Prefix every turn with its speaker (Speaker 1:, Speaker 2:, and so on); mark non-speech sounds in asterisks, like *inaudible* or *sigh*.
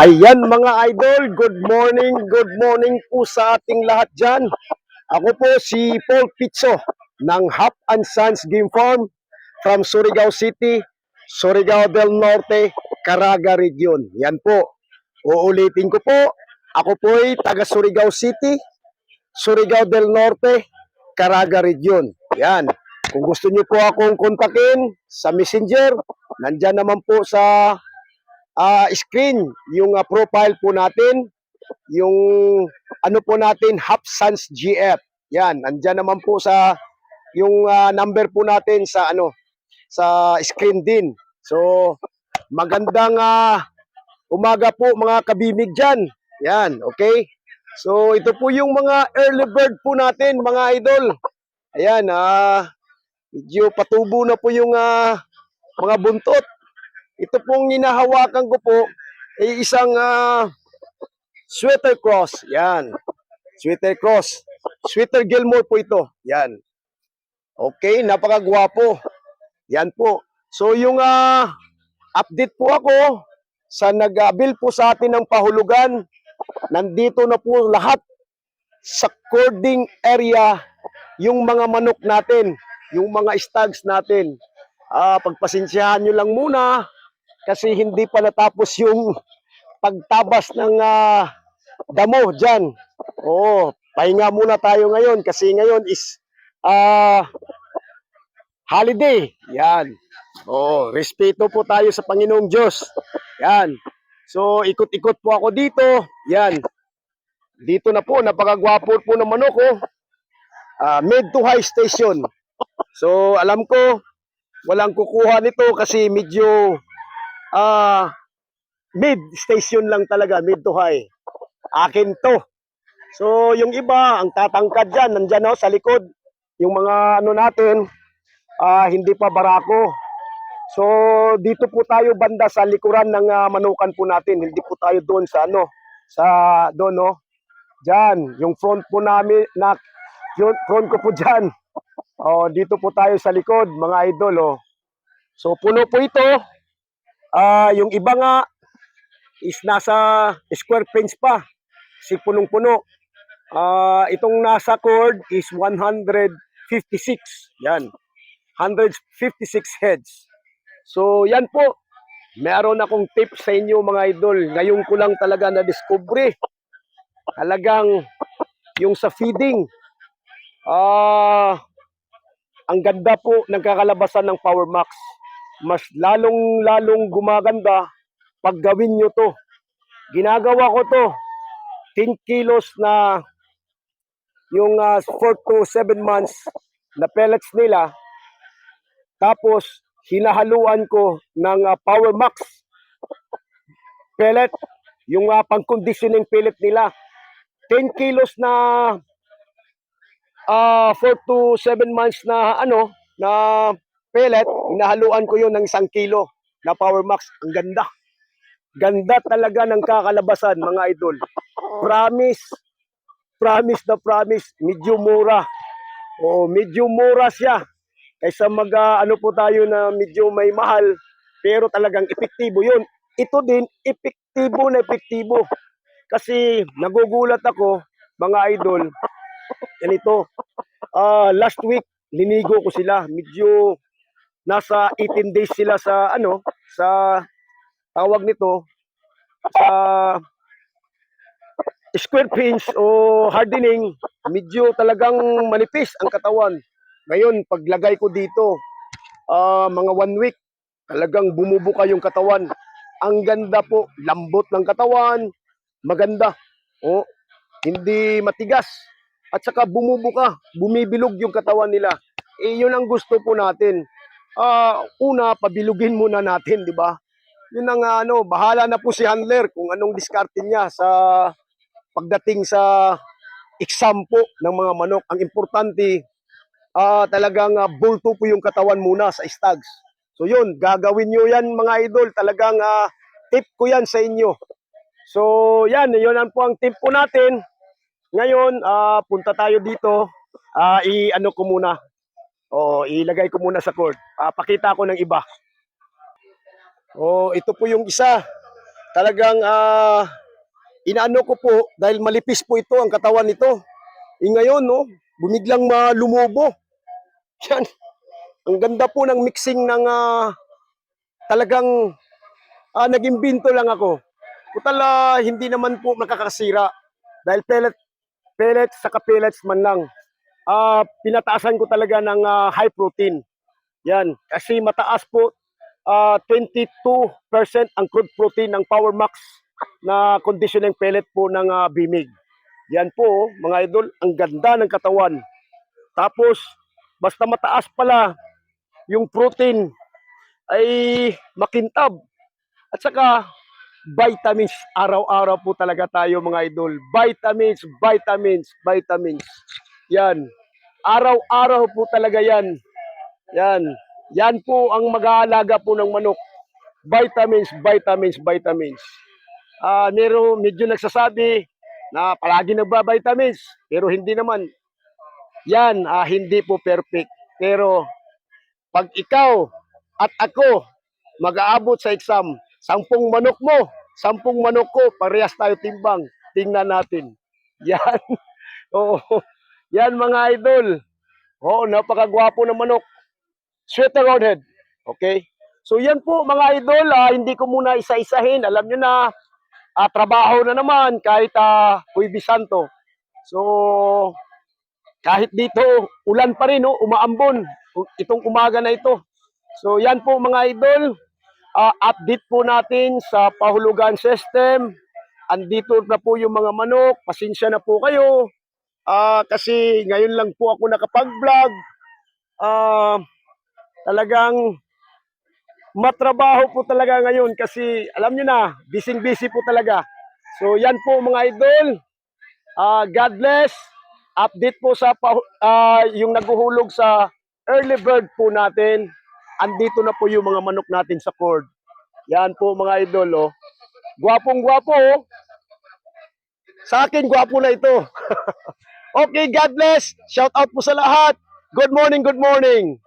Speaker 1: Ayan mga idol, good morning, good morning po sa ating lahat dyan. Ako po si Paul Pizzo ng Hap and Sons Game Farm from Surigao City, Surigao del Norte, Caraga Region. Yan po. Uulitin ko po, ako po ay taga Surigao City, Surigao del Norte, Caraga Region. Yan. Kung gusto niyo po akong kontakin sa Messenger, nandyan naman po sa ah, screen yung ah, profile po natin, yung ano po natin, Hap Sans GF. Yan, andyan naman po sa yung ah, number po natin sa ano sa screen din. So, magandang ah, umaga po mga kabimig diyan. Yan, okay? So, ito po yung mga early bird po natin, mga idol. Ayan, ah, medyo patubo na po yung ah, mga buntot. Ito pong hinahawakan ko po ay isang ah, sweater cross. Yan. Sweater cross. Sweater Gilmore po ito. Yan. Okay, napakagwapo. Yan po. So yung ah, update po ako sa nag-bill po sa atin ng pahulugan. Nandito na po lahat sa cording area yung mga manok natin, yung mga stags natin. Ah, pagpasensyahan nyo lang muna kasi hindi pa natapos yung pagtabas ng ah, damo dyan. Oo, pahinga muna tayo ngayon kasi ngayon is ah, holiday. Yan. Oo, respeto po tayo sa Panginoong Diyos. Yan. So, ikot-ikot po ako dito. Yan. Dito na po, napakagwapo po ng manok ko. Ah, mid to high station. So, alam ko, walang kukuha nito kasi medyo ah mid station lang talaga, mid to high. Akin to. So, yung iba, ang tatangkad dyan, nandyan oh, sa likod. Yung mga ano natin, ah, hindi pa barako. So, dito po tayo banda sa likuran ng ah, manukan po natin. Hindi po tayo doon sa ano, sa doon no. Diyan, yung front po namin na yung front ko po *laughs* diyan. Oh, dito po tayo sa likod, mga idol oh. So, puno po ito. Ah, yung iba nga is nasa square fence pa. Si punong-puno. Ah, itong nasa cord is 156. Yan. 156 heads. So, yan po. Meron akong tip sa inyo mga idol. Ngayon ko lang talaga na-discover. Talagang yung sa feeding. Ah, ang ganda po ng kakalabasan ng Power Max. Mas lalong-lalong gumaganda pag gawin nyo to. Ginagawa ko to. 10 kilos na yung 4 to 7 months na pellets nila. Tapos, hinahaluan ko ng ah, Power Max pellet, yung uh, pang-conditioning pellet nila. 10 kilos na ah 4 to 7 months na ano, na pellet, hinahaluan ko yun ng isang kilo na Power Max. Ang ganda. Ganda talaga ng kakalabasan, mga idol. Promise, promise na promise, medyo mura. Oo, medyo mura siya. Kaysa mag, ah, ano po tayo na medyo may mahal, pero talagang epektibo yun. Ito din, epektibo na epektibo. Kasi nagugulat ako, mga idol, ganito, ah last week, linigo ko sila. Medyo nasa 18 days sila sa, ano, sa tawag nito, sa square pinch o hardening, medyo talagang manipis ang katawan. Ngayon, paglagay ko dito, ah, mga one week, talagang bumubuka yung katawan. Ang ganda po, lambot ng katawan, maganda. Oh, hindi matigas. At saka bumubuka, bumibilog yung katawan nila. Eh, yun ang gusto po natin. Ah, una, pabilugin muna natin, di ba? Yun ang ah, ano, bahala na po si handler kung anong diskarte niya sa pagdating sa exam po ng mga manok. Ang importante, ah talagang ah, bulto po yung katawan muna sa stags. So yun, gagawin nyo yan mga idol. Talagang ah, tip ko yan sa inyo. So yan, yun ang po ang tip po natin. Ngayon, ah, punta tayo dito. Ah, i-ano ko muna. O, ilagay ko muna sa cord. Ah, pakita ko ng iba. Oh, ito po yung isa. talagang ah, inaano ko po dahil malipis po ito ang katawan nito. E ngayon, no, bumiglang malumubo. *laughs* Yan. Ang ganda po ng mixing ng ah, talagang ah, naging binto lang ako. Kutala, hindi naman po nakakasira. Dahil pellet, pellets sa pellets man lang. Ah, pinataasan ko talaga ng ah, high protein. Yan. Kasi mataas po ah 22% ang crude protein ng Power Max na conditioning pellet po ng ah, Bimig. Yan po, mga idol, ang ganda ng katawan. Tapos, basta mataas pala yung protein ay makintab. At saka, vitamins. Araw-araw po talaga tayo mga idol. Vitamins, vitamins, vitamins. Yan. Araw-araw po talaga yan. Yan. Yan po ang mag-aalaga po ng manok. Vitamins, vitamins, vitamins. Ah, mero medyo nagsasabi na palagi nagba-vitamins, pero hindi naman. Yan, ah, hindi po perfect. Pero pag ikaw at ako mag-aabot sa exam, sampung manok mo, sampung manok ko, parehas tayo timbang. Tingnan natin. *laughs* Yan. Oo. Yan mga idol. Oo, napakagwapo ng manok. Sweater roundhead. Okay? So yan po mga idol, ah, hindi ko muna isa-isahin. Alam nyo na, ah, trabaho na naman kahit uh, Huwebes Santo. So, kahit dito, ulan pa rin, no? umaambon u- itong umaga na ito. So yan po mga idol, ah, update po natin sa pahulugan system. Andito na po yung mga manok, pasensya na po kayo. Ah, kasi ngayon lang po ako nakapag-vlog. Ah, talagang matrabaho po talaga ngayon kasi alam nyo na, busy-busy po talaga. So yan po mga idol. Ah, God bless. Update po sa ah, yung naghuhulog sa early bird po natin. Andito na po yung mga manok natin sa cord. Yan po mga idol. Oh. Gwapong gwapo. Oh. Sa akin, gwapo na ito. *laughs* okay, God bless. Shout out po sa lahat. Good morning, good morning.